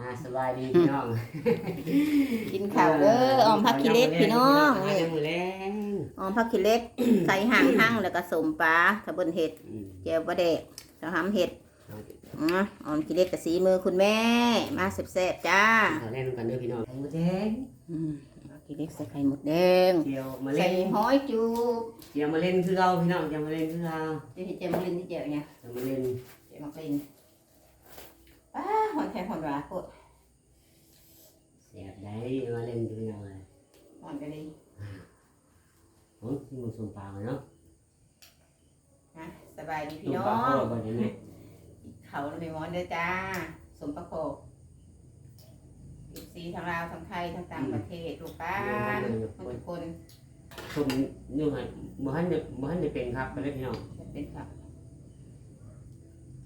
อ่าสบายดีพี่น้องกินข้าวเด้อออมผักขี้เหล็กพี่น้องนี่นี่มือแรงออมผักขี้เหล็กใส่ห่างหั่งแล้วก็สมปลาถ้าเบิ่นเห็ดอืมแจ่วบะเดกจะทำเห็ดอ๋อออมขี้เหล็กกับสีมือคุณแม่ มาแซ่บๆจ้าขอแนะนำกันเด้อพี่น้องไข่มดแดงอืมผักขี้เหล็กใส่ไข่หมดแดงเจียวมาใส่เล่นหอยจูบเจียวมาเล่นคือเราพี่น้องเจียวมาเล่นคือเราเดี๋ยวเจียวมะลินที่เจียวเนี่ยเจียวมาเล่น เจียวมะลิน อ้าหอนแข็งหอนหวานโคตรแสบได้มาเล่นคือพี่น้องเลยหอนกันเลยโอ้ยที่มึงส่งปลามาเนาะนะสบายดีส่พี่งน้ปลาอเข้างบ่ได้ไหมเขาในมอนเด้อจ้า สมประโคบอีกสีทั้งลาวทั้งไทยทั้งต่างประเทศลูกป้านทุกคนส่งนี่ให้บ่ทันได้บ่ทันได้เป็นครับไปเลยพี่น้องจะเป็นครับ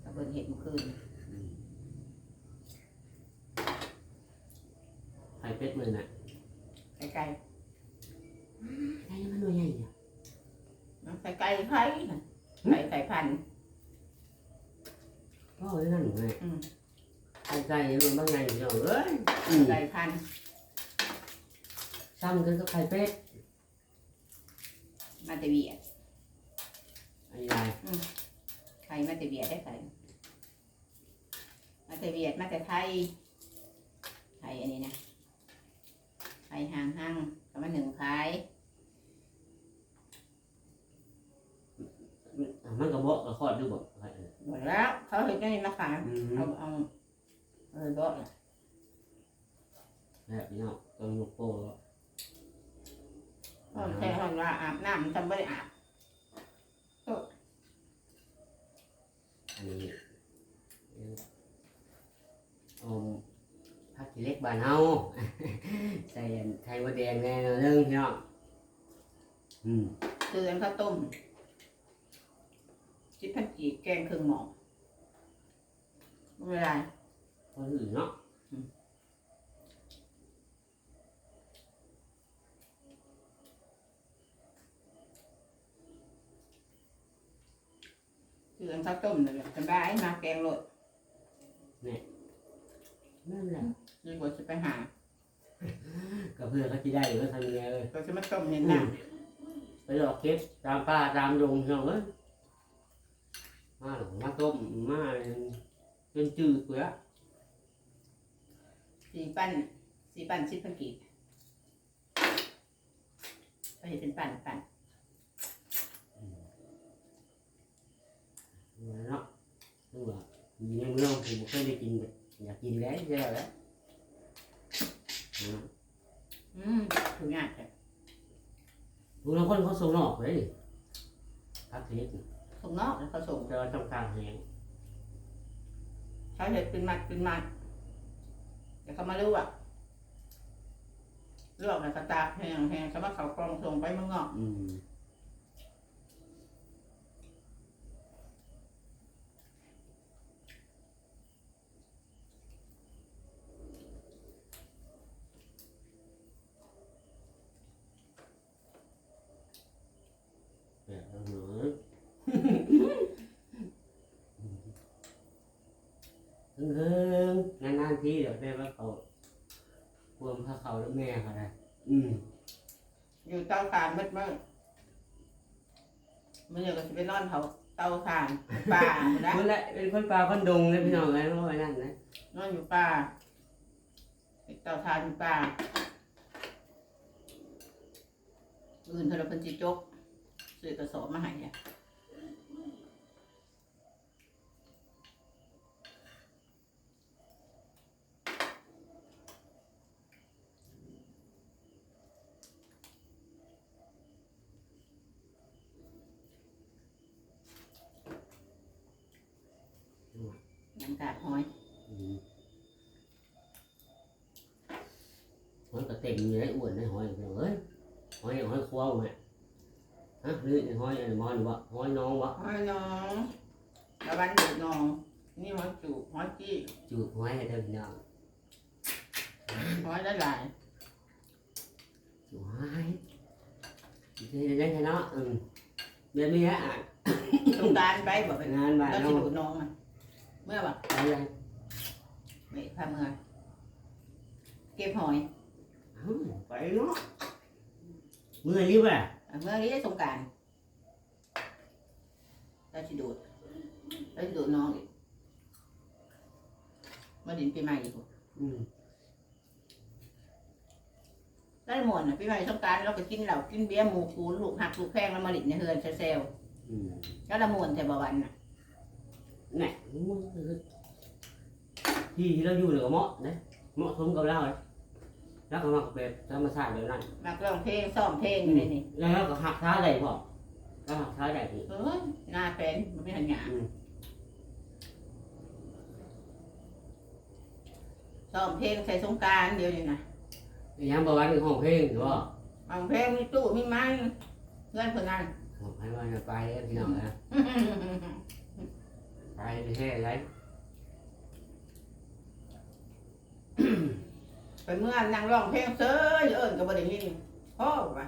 กระเบิดเห็ดเมื่อคืน ไข่ เป็ดมือน่ะไก่ไก่ไข่มันหน่วยใหญ่เนี่ยไก่ไก่ไข่น่ะไก่ไก่พันธุ์พ่อเอ้ยนั่นหนูไงอืมไข่ไก่มันบางไงพี่น้องเอ้ยอืมไก่พันธุ์ซ้ำกันก็ไข่เป็ดมาแต่เบียดอันนี้ได้ไข่มาแต่เบียดได้ไข่มาแต่เบียดมาแต่ไทยไข่อันนี้นะ ไข่ห่างห่างๆก็มาหนึ่งขายมันก็บอกก็คลอดดูบอกไข่เออหมดแล้ว เขาเห็นกันนี่มาขายอืมเอาเอาเออบอกน่ะแบบพี่น้องต้องยกโป้แล้วเอาแค่ห้องว่าอาบน้ำทำไม่ได้อาบอันนี้อมผักขี้เหล็กบานเฮา ใส่อันไข่มดแดงแน่นอนนึงพี่น้องอืมคืออันข้าวต้มชิบพันกีแกงครึ่งหม้อไม่เป็นไรพออื่นเนาะคืออันข้าวต้มเลยสบายมาแกงโรดนั่นแหละดีกว่าจะไปหาก็เพื่อเขาที่ได้หรือว่าทำยังไงเลยเราจะมาต้มเห็นหน้าไปหลอกเก็บตามป่าตามดงพี่น้องเอ้ยมาหลงมาต้มมาจนจืดเปลือกสีปั้นสีปั้นชิบพันกีก็เห็นเป็นปั้นปั้นเนาะคือว่าอยู่ในเมืองผมบ่เคยได้กินแบบอยากกินแล้วเยอะแล้ว อืมอืมถึงงานแต่บางคนเขาส่งนอกเลยพักเทศส่งนอกแล้วเขาส่งแต่ว่าต้องการแหงเขาเห็นเป็นมัดเป็นมัดเดี๋ยวเขามาลวกลวกแล้วก็ตากแห้งแห้งเขามาเขากรองส่งไปเมืองนอก อืมแบบเราเนาะเฮิ งๆนานๆทีเดี๋ยวได้ว่าเขาพวมพระเขาแล้วแม่เขาได้อืมอยู่เตาถ่านมืดมืดมันเดี๋ยวก็จะไปนอนเขาเตาถ่านป่าหมดแล้วคนละเป็นคนป่าคนดงเลยพี่น้องเลยเพราะว่านั่นนะนอนอยู่ป่าติดเตาถ่านอยู่ป่าอื่นเธอเราเป็นจิจกซื้อกระสอบมาให้เนี่ย น้ำกาดหอยอืมหอยก็เต็มอยู่ในอ้วนในหอยพี่น้องเอ้ยหอยหอยควาวไหมฮะหรือหอยอะไรมอนวะหอยน้องวะหอยน้องตะวันดูน้อง นี่หอยจูบหอยจี้จูบหอยให้เด้อพี่น้องหอยละลายจูบหอยที่ได้ได้เนาะอืมเดี๋ยวนี้ฮะตรงกรารไปบอกไปเป็นงานบ้านแล้วเนาสิะดูน้องมัน เมื่อแบบไปเลยไม่พาเมื่อเก็บหอยเอ้าไปเนาะเมื่อยรีบอะเอาเมื่อนี้ได้สงกรารเราจะดูดเราจะดูดน้องอีกมาดินปีใหม่อีกอืมได้หมดนะปีใหม่สงกรารเราก็กินเหล้ากินเบียร์หมูคูลูกหักลูกแพงแล้วมาดินในเฮือนเซลอืม แล้วละมวนแต่บวันน่ะ นี่ที่ที่เราอยู่เนี่ยก็เหมาะนะเหมาะสมกับเราเลยแล้วก็มาแบบธรรมชาติแบบนั้นมักร้องเพลงซ้อมเพลงอยู่ในนี่แล้วเราก็หักท้าได้พอแล้วหักท้าได้อีกเอ้ยหน้าเป็นมันไม่หันหยาอืมซ้อมเพลงใส่สงกรารเดียวนี่นะยังบอกว่าในห้องเพลงหรือว่าเอาเพลงมีตู้มีไม้เพื่อนคนนั้นให้ว่าจะไปแล้วพี่น้องนะ ไปแค่ไรไปเมื่อนั่งร้องเพลงเซ้ยเอิญกับบไดยินพ่อวะ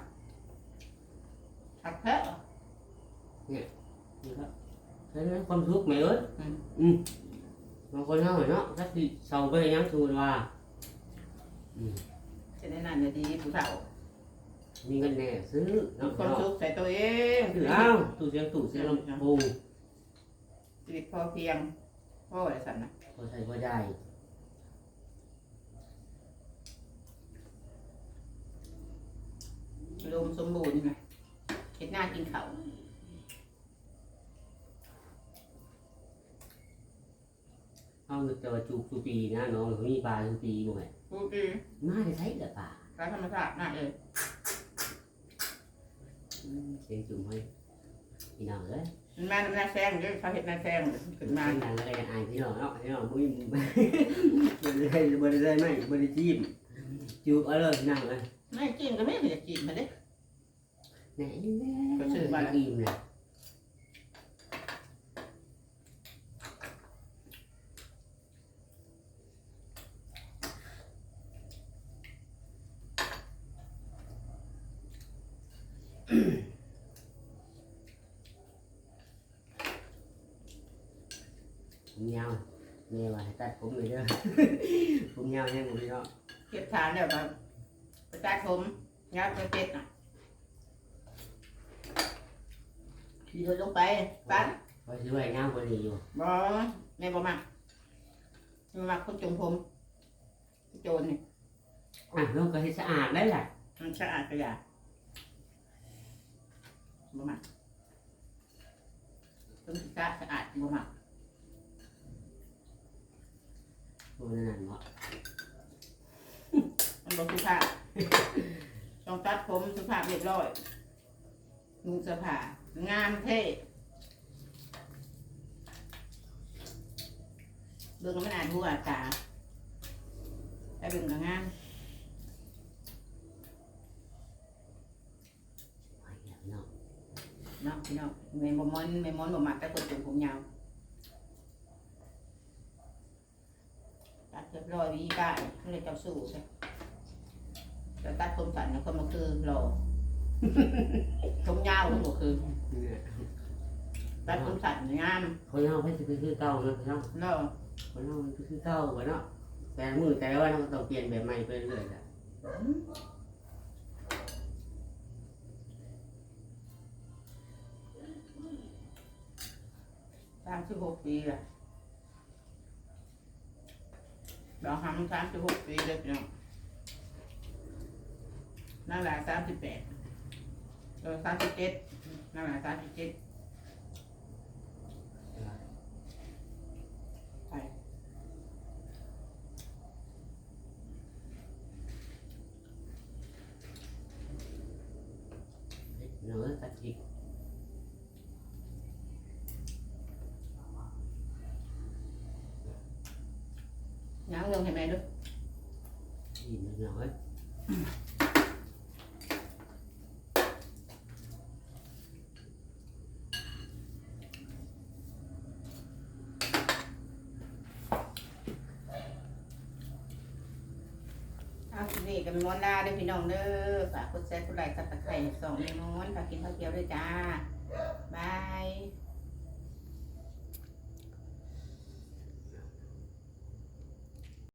หักแพ้ใช่ไหมความทุกข์ไหมเอ้ยอืมบางคนเขาเหมือนเนาะถ้าที่เศร้าไปยังสมมติว่าจะได้นานจะดีผู้เฒ่ามีเงินแน่ซื้อเนาะความสุขใส่ตัวเอง ชีวิตพอเพียงพ่ออะไรสันนะพอใช้พอได้รวมสมบูรณ์นะเห็ดหน้ากินเขาวเอาแต่ว่าจูบจูปีนะน้องเขามีปลาจูปีบ่ไงพูดดีมาได้ใช้แต่ปลารักธรรมชาติน่าเออ เสียงจุ่มให้ พี่น้องเอ้ยมันมาน้ำหน้าแซงเด้อเขาเห็ดหน้าแซงขึ้นมามาดังอะไรอายพี่น้องเนาะพี่น้องบุ้ยบริได้บริได้ไหมบริจีบจูบเอาเลยนั่งเลยไม่กินก็ไม่เห็นกินมาเด้ ไหนแน่ก็ซื้อมาแล้ว อิ่มเลย ผมยาวเมียว่าให้ตัดผมเลยเด้อผมยาวแห้งหมดเลยเนาะเก็บฐานแล้วก็ประจาผมงัดไปเป็ดน่ะ ขี่รถลงไปปั้นพอซื้อไว้งามกว่านี้อยู่บ่แม่บ่มักแม่มักคนจงผมโจรนี่อะเราก็ให้สะอาดได้แหละมันสะอาดกระยาบ่มักต้องสะอาดสะอาดบ่มักโอ้นั่นน่ะเนาะมันบ่สุภาพ ต้องตัดผมสุภาพเรียบร้อยนุ่งเสื้อผ้างามเท่เบิ่งแล้วมันอ่านหัวตาแต่เบิ่งก็งามไปแล้วเนาะเนาะพี่น้องแม่บ่มอนแม่มอนบ่มักแต่คนจงผมยาวตัดเรียบร้อยวีป้ายไม่ได้เจ้าสู้ใช่แต่ตัดผมสั้นแล้วคนมาคือรอผมยาวแล้วก็คือเนี่ยตัดผมสั้นงามคนเราไม่ใช่คือเก่าเนาะเนาะเนาะคนเรามันคือเก่าเหมือนเนาะแต่มือแต่ว่าเราต้องเปลี่ยนแบบใหม่ไปเรื่อยๆจ้ะสามสิบหกปีละ เราทำสามสิบหกปีเลยพี่น้องนั่งหลายสามสิบแปดเออสามสิบเจ็ดนั่งหลายสามสิบเจ็ดไป เนาะตัดอีก nhắn lương thì mẹ được อีกหน่อยเอาทีนี้กับมอนดาเด้อพี่น้องเด้อฝากกดแชร์กดไลค์กดตะไคร้สองเมมอนฝากกินข้าวเกี๊ยวด้วยจ้าบาย